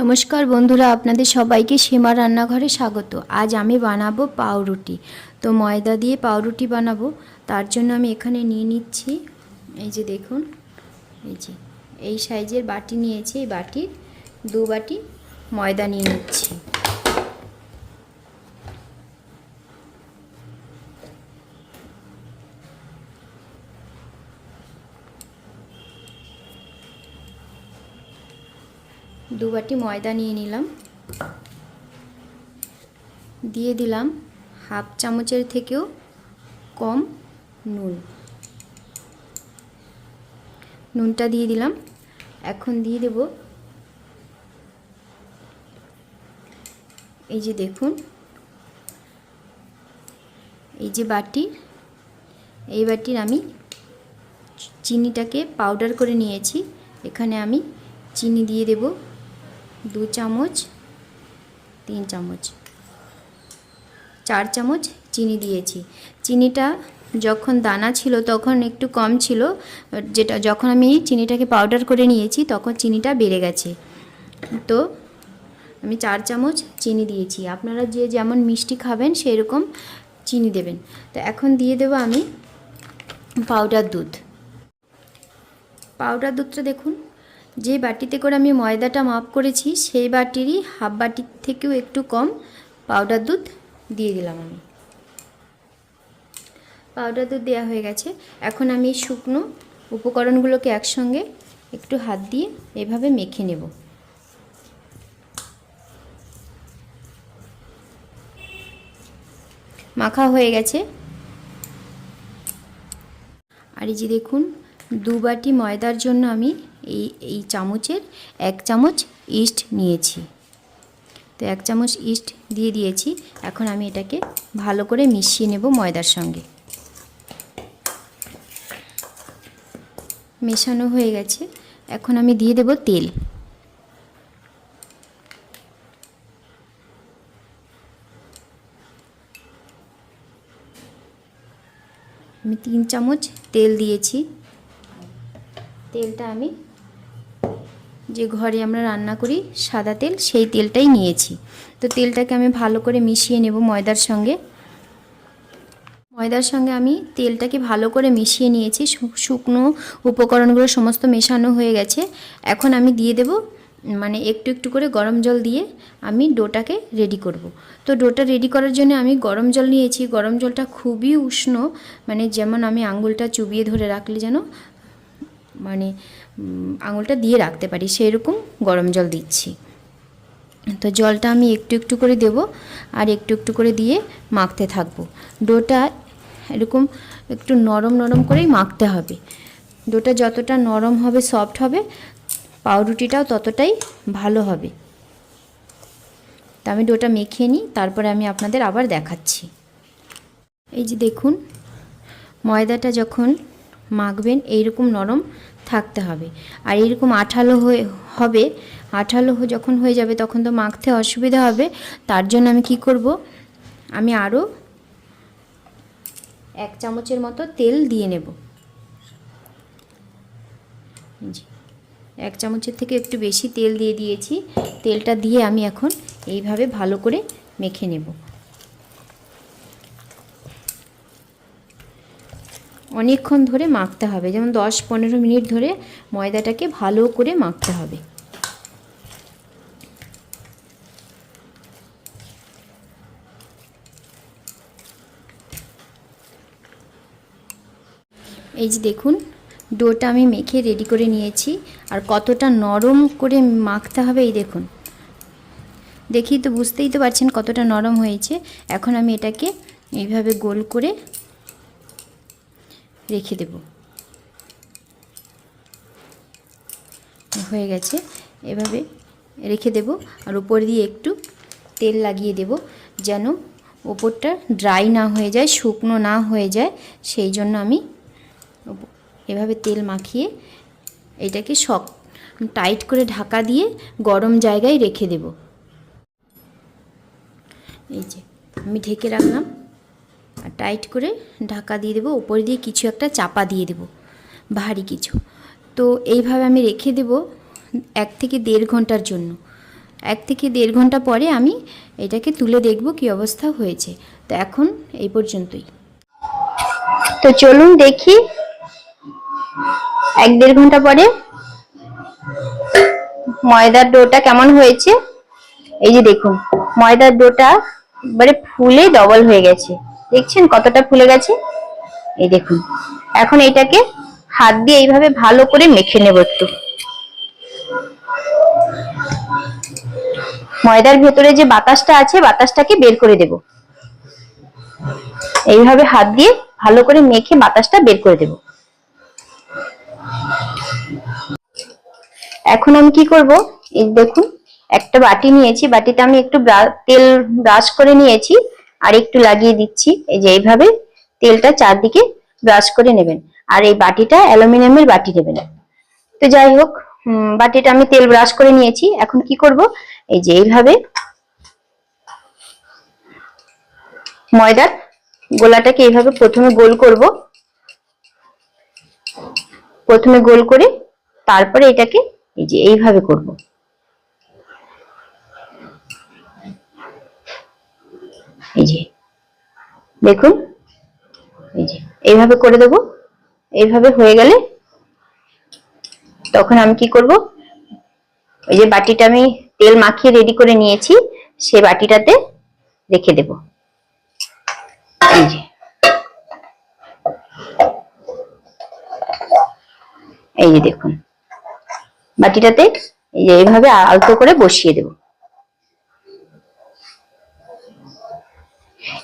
নমস্কার বন্ধুরা, আপনাদের সবাইকে সীমা রান্নাঘরে স্বাগত। আজ আমি বানাবো পাউরুটি। তো ময়দা দিয়ে পাউরুটি বানাবো। তার জন্য আমি এখানে নিয়ে নিচ্ছি, এই যে দেখুন, এই যে, এই সাইজের বাটি নিয়েছি, এই বাটির দু বাটি ময়দা নিয়ে নিচ্ছি। দু বাটি ময়দা নিয়ে নিলাম। দিয়ে দিলাম হাফ চামচের থেকেও কম নুন। নুনটা দিয়ে দিলাম। এখন দিয়ে দেব এই যে দেখুন, এই যে বাটি, এই বাটির আমি চিনিটাকে পাউডার করে নিয়েছি। এখানে আমি চিনি দিয়ে দেব। দু চামচ, তিন চামচ, চার চামচ চিনি দিয়েছি। চিনিটা যখন দানা ছিল তখন একটু কম ছিল, যেটা যখন আমি চিনিটাকে পাউডার করে নিয়েছি তখন চিনিটা বেড়ে গেছে। তো আমি চার চামচ চিনি দিয়েছি। আপনারা যে যেমন মিষ্টি খাবেন সেরকম চিনি দেবেন। তো এখন দিয়ে দেবো আমি পাউডার দুধ। পাউডার দুধটা দেখুন যে বাটিতে করে আমি ময়দাটা মাপ করেছি, সেই বাটিরই হাফ বাটির থেকেও একটু কম পাউডার দুধ দিয়ে দিলাম আমি। পাউডার দুধ দেওয়া হয়ে গেছে। এখন আমি শুকনো উপকরণগুলোকে একসঙ্গে একটু হাত দিয়ে এভাবে মেখে নেব। মাখা হয়ে গেছে। আর এই যে দেখুন, দু বাটি ময়দার জন্য আমি এই এই চামচের এক চামচ ইস্ট নিয়েছি। তো এক চামচ ইস্ট দিয়ে দিয়েছি। এখন আমি এটাকে ভালো করে মিশিয়ে নেব ময়দার সঙ্গে। মেশানো হয়ে গেছে। এখন আমি দিয়ে দেব তেল। আমি তিন চামচ তেল দিয়েছি। তেলটা আমি যে ঘরে আমরা রান্না করি সাদা তেল, সেই তেলটাই নিয়েছি। তো তেলটাকে আমি ভালো করে মিশিয়ে নেব ময়দার সঙ্গে। ময়দার সঙ্গে আমি তেলটাকে ভালো করে মিশিয়ে নিয়েছি। শুকনো উপকরণগুলো সমস্ত মেশানো হয়ে গেছে। এখন আমি দিয়ে দেব মানে একটু একটু করে গরম জল দিয়ে আমি ডোটাকে রেডি করব। তো ডোটা রেডি করার জন্য আমি গরম জল নিয়েছি। গরম জলটা খুবই উষ্ণ মানে যেমন আমি আঙুলটা চুবিয়ে ধরে রাখলে যেন মানে আঙুলটা দিয়ে রাখতে পারি, সেরকম গরম জল দিচ্ছি। তো জলটা আমি একটু একটু করে দেব আর একটু একটু করে দিয়ে মাখতে থাকব। ডোটা এরকম একটু নরম নরম করেই মাখতে হবে। ডোটা যতটা নরম হবে, সফট হবে, পাউরুটিটাও ততটাই ভালো হবে। তা আমি ডোটা মেখে নিই, তারপরে আমি আপনাদের আবার দেখাচ্ছি। এই যে দেখুন, ময়দাটা যখন মাখবেন, এইরকম নরম থাকতে হবে। আর এইরকম আঠালো হয়ে, হবে, আঠালো যখন হয়ে যাবে তখন তো মাখতে অসুবিধা হবে। তার জন্য আমি কি করব? আমি আরও এক চামচের মতো তেল দিয়ে নেব। এক চামচের থেকে একটু বেশি তেল দিয়ে দিয়েছি। তেলটা দিয়ে আমি এখন এইভাবে ভালো করে মেখে নেব। অনেকক্ষণ ধরে মাখতে হবে। যেমন দশ পনেরো মিনিট ধরে ময়দাটাকে ভালো করে মাখতে হবে। এই যে দেখুন, ডোটা আমি মেখে রেডি করে নিয়েছি। আর কতটা নরম করে মাখতে হবে এই দেখুন। দেখি তো বুঝতেই তো পারছেন কতটা নরম হয়েছে। এখন আমি এটাকে এইভাবে গোল করে রেখে দেব। হয়ে গেছে। এভাবে রেখে দেব আর উপর দিয়ে একটু তেল লাগিয়ে দেব যেন ওপরটা ড্রাই না হয়ে যায়, শুকনো না হয়ে যায়। সেই জন্য আমি এভাবে তেল মাখিয়ে এটাকে শক, টাইট করে ঢাকা দিয়ে গরম জায়গায় রেখে দেব। এই যে, আমি ঢেকে রাখলাম। টাইট করে ঢাকা দিয়ে দেবো, উপরে দিয়ে কিছু একটা চাপা দিয়ে দেব, ভারী কিছু। তো এইভাবে আমি রেখে দেব এক থেকে দেড় ঘণ্টার জন্য। এক থেকে দেড় ঘণ্টা পরে আমি এটাকে তুলে দেখব কি অবস্থা হয়েছে। তো এখন এই পর্যন্তই। তো চলুন দেখি। এক দেড় ঘণ্টা পরে ময়দার ডোটা কেমন হয়েছে? এই যে দেখুন, ময়দার ডোটা এবারে ফুলে ডবল হয়ে গেছে। দেখছেন কতটা ফুলে গেছে? এই দেখুন। এখন এটাকে হাত দিয়ে এইভাবে ভালো করে মেখে নেব একটু। ময়দার ভেতরে যে বাতাসটা আছে, বাতাসটাকে বের করে দেব। এইভাবে হাত দিয়ে ভালো করে মেখে বাতাসটা বের করে দেব। এখন আমি কি করব? এই দেখুন, একটা বাটি নিয়েছি। বাটিতে আমি একটু তেল ব্রাশ করে নিয়েছি। আর একটু লাগিয়ে দিচ্ছি। এই যে এইভাবে তেলটা চারদিকে ব্রাশ করে নেবেন। আর এই বাটিটা অ্যালুমিনিয়ামের বাটি নেবেন। তো যাই হোক বাটিটা আমি তেল ব্রাশ করে নিয়েছি। এখন কি করব? এই যে এইভাবে ময়দার গোলাটাকে এইভাবে প্রথমে গোল করব। প্রথমে গোল করে তারপরে এটাকে এই যে এইভাবে করব। এই যে, দেখুন, এই যে, এইভাবে করে দেব। এইভাবে হয়ে গেলে তখন আমি কি করব? ওই যে বাটিটা আমি তেল মাখিয়ে রেডি করে নিয়েছি, সে বাটিটাতে রেখে দেব। এই যে। এই যে দেখুন, বাটিটাতে এই যে এইভাবে আলতো করে বসিয়ে দেব।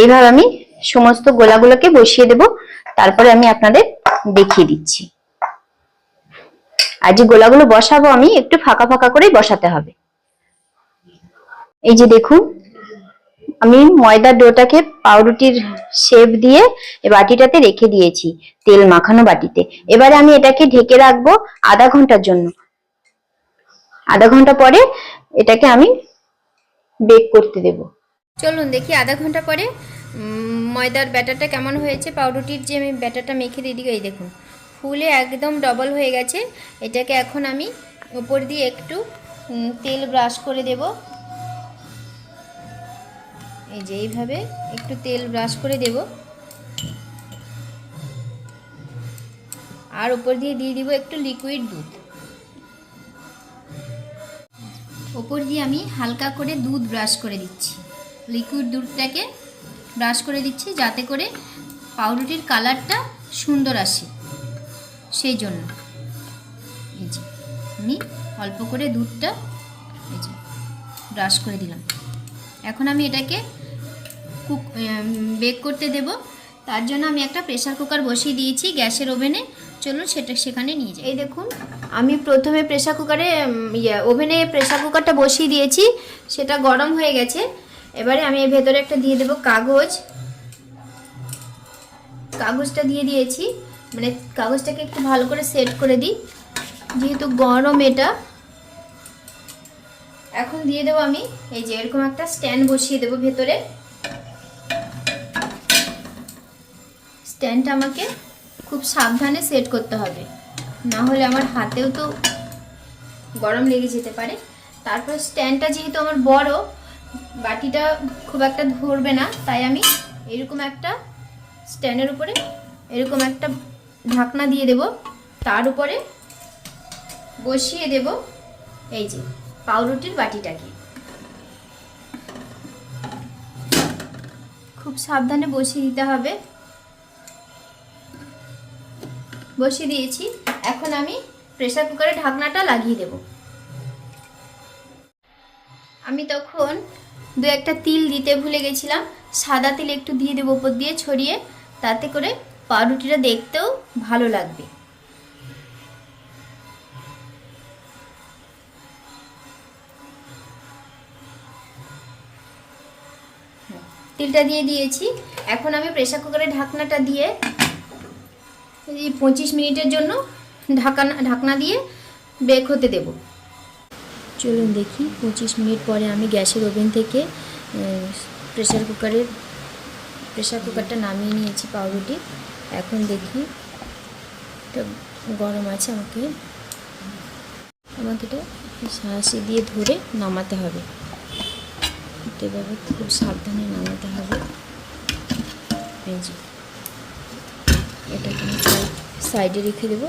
এইভাবে আমি সমস্ত গোলাগুলোকে বসিয়ে দেব। তারপরে আমি আপনাদের দেখিয়ে দিচ্ছি। আর যে গোলাগুলো বসাবো আমি একটু ফাঁকা ফাঁকা করেই বসাতে হবে। এই যে দেখুন, আমি ময়দার ডোটাকে পাউরুটির শেপ দিয়ে বাটিটাতে রেখে দিয়েছি, তেল মাখানো বাটিতে। এবারে আমি এটাকে ঢেকে রাখব আধা ঘণ্টার জন্য। আধা ঘণ্টা পরে এটাকে আমি বেক করতে দেব। চলুন দেখি আধা ঘণ্টা পরে ময়দার ব্যাটারটা কেমন হয়েছে। পাউরুটির যে আমি ব্যাটারটা মেখে দিয়ে দিই দেখুন, ফুলে একদম ডবল হয়ে গেছে। এটাকে এখন আমি উপর দিয়ে একটু তেল ব্রাশ করে দেব। এই যে এইভাবে একটু তেল ব্রাশ করে দেব। আর উপর দিয়ে দিয়ে দিব একটু লিকুইড দুধ। ওপর দিয়ে আমি হালকা করে দুধ ব্রাশ করে দিচ্ছি। লিকুইড দুধটাকে ব্রাশ করে দিচ্ছি যাতে করে পাউরুটির কালারটা সুন্দর আসে। সেই জন্য। এই যে, আমি অল্প করে দুধটা এই যে ব্রাশ করে দিলাম। এখন আমি এটাকে কুক বেক করতে দেব। তার জন্য আমি একটা প্রেসার কুকার বসিয়ে দিয়েছি গ্যাসের ওভেনে। চলুন সেটা সেখানে নিয়ে যাই। এই দেখুন, আমি প্রথমে প্রেসার কুকারে ইয়ে ওভেনে প্রেসার কুকারটা বসিয়ে দিয়েছি। সেটা গরম হয়ে গেছে। এবারে আমি এর ভেতরে একটা দিয়ে দেব কাগজ। কাগজটা দিয়ে দিয়েছি। মানে কাগজটাকে একটু ভালো করে সেট করে দিই। যেহেতু গরম এটা। এখন দিয়ে দেবো আমি এই যে এরকম একটা স্ট্যান্ড বসিয়ে দেবো ভেতরে। স্ট্যান্ডটা আমাকে খুব সাবধানে সেট করতে হবে। না হলে আমার হাতেও তো গরম লেগে যেতে পারে। তারপর স্ট্যান্ডটা যেহেতু আমার বড় বাটিটা খুব একটা ধরবে না, তাই আমি এরকম একটা স্ট্যান্ডের উপরে এরকম একটা ঢাকনা দিয়ে দেব। তার উপরে বসিয়ে দেব এই যে পাউরুটির বাটিটাকে। খুব সাবধানে বসিয়ে দিতে হবে। বসিয়ে দিয়েছি। এখন আমি প্রেসার কুকারে ঢাকনাটা লাগিয়ে দেব। আমি তখন দু একটা তিল দিতে ভুলে গেছিলাম। সাদা তিল একটু দিয়ে দেবো উপর দিয়ে ছড়িয়ে, তাতে করে পাউরুটিটা দেখতেও ভালো লাগবে। তিলটা দিয়ে দিয়েছি। এখন আমি প্রেসার কুকারের ঢাকনাটা দিয়ে পঁচিশ মিনিটের জন্য ঢাকানা ঢাকনা দিয়ে বেক হতে দেব। চলুন দেখি। পঁচিশ মিনিট পরে আমি গ্যাসের ওভেন থেকে প্রেশার কুকারের প্রেশার কুকারটা নামিয়ে নিয়েছি পাউরুটি। এখন দেখি এটা গরম আছে, আমাকে আমাকে এটা সাঁড়াশি দিয়ে ধরে নামাতে হবে। এভাবে খুব সাবধানে নামাতে হবে। আমি সাইডে রেখে দেবো।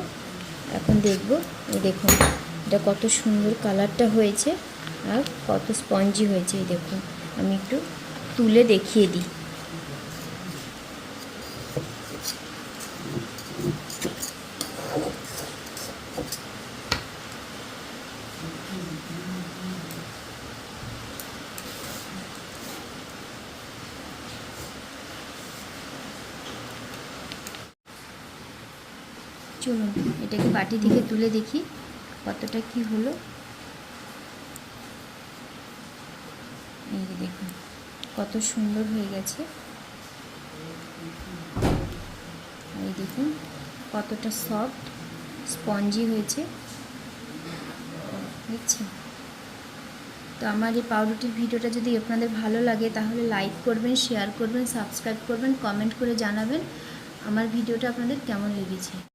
এখন দেখব দেখুন। এটা কত সুন্দর কালারটা হয়েছে আর কত স্পঞ্জি হয়েছে, এই দেখুন। আমি একটু তুলে দেখিয়ে দিই। চলুন, এটাকে বাটি থেকে তুলে দেখি। কতটা কি হলো? এই যে দেখুন, কত সুন্দর হয়ে গেছে। এই দেখুন, কতটা সফট স্পঞ্জি হয়েছে। দেখছেন? তো আমার এই পাউরুটির ভিডিওটা যদি আপনাদের ভালো লাগে, তাহলে লাইক করবেন শেয়ার করবেন সাবস্ক্রাইব করবেন কমেন্ট করে জানাবেন আমার ভিডিওটা আপনাদের কেমন লেগেছে।